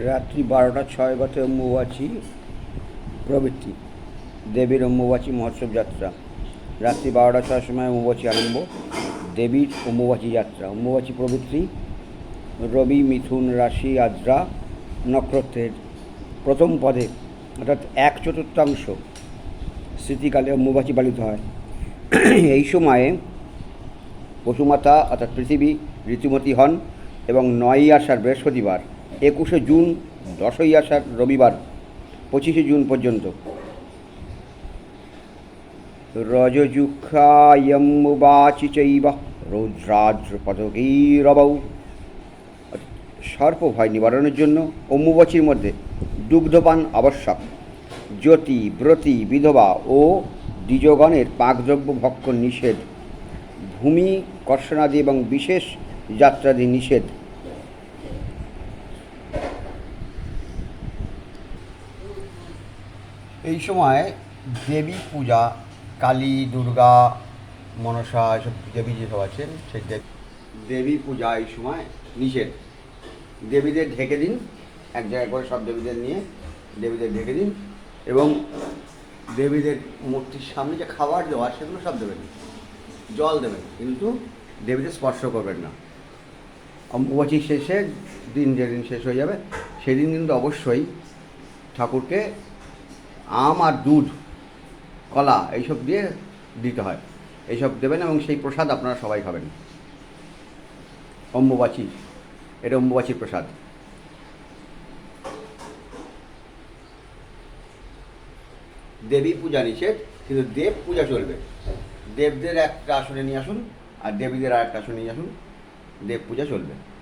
রাত্রি বারোটা ছয় গতে অম্বুবাচী প্রবৃত্তি দেবীর অম্বুবাচী মহোৎসব যাত্রা। রাত্রি বারোটা ছয়ের সময় অম্বুবাচী আরম্ভ, দেবীর অম্বুবাচী যাত্রা। অম্বুবাচী প্রবৃত্তি রবি, মিথুন, রাশি, আদ্রা নক্ষত্রের প্রথম পদে, অর্থাৎ এক চতুর্থাংশ স্মৃতিকালে অম্বুবাচী পালিত হয়। এই সময়ে বসুমাতা, অর্থাৎ পৃথিবী, ঋতুমতী হন এবং নয়ই আষাঢ় বৃহস্পতিবার একুশে জুন, দশই আষাঢ়, রবিবার, পঁচিশে জুন পর্যন্ত। রজযুক্ষায়ম্বুবাচি চৈব রৌদ্রাদ্রপদকৈরবৌ। সর্প ভয় নিবারণের জন্য অম্বুবাচীর মধ্যে দুগ্ধপান আবশ্যক। জ্যোতি, ব্রতী, বিধবা ও দ্বিজগণের পাকদ্রব্য ভক্ষণ নিষেধ। ভূমি, কর্ষণাদি এবং বিশেষ যাত্রাদি নিষেধ। এই সময় দেবী পূজা, কালী, দুর্গা, মনসা, এসব দেবী যেসব আছেন, সেই দেব- দেবী পূজা এই সময় নিষেধ। দেবীদের ঢেকে দিন, এক জায়গায় করে সব দেবীদের নিয়ে দেবীদের ঢেকে দিন এবং দেবীদের মূর্তির সামনে যে খাবার দেওয়া, সেগুলো সব দেবেন। জল দেবেন, কিন্তু দেবীদের স্পর্শ করবেন না। অম্বুবাচী শেষে দিন যেদিন শেষ হয়ে যাবে, সেদিন কিন্তু অবশ্যই ঠাকুরকে আম আর দুধ, কলা এইসব দিয়ে দিতে হয়। এইসব দেবেন এবং সেই প্রসাদ আপনারা সবাই খাবেন। অম্বুবাচী এটা অম্বুবাচীর প্রসাদ। দেবী পূজা নিষেধ, কিন্তু দেব পূজা চলবে। দেবদের একটা আসনে নিয়ে আসুন, আর দেবীদের আর একটা আসনে নিয়ে আসুন, দেব পূজা চলবে।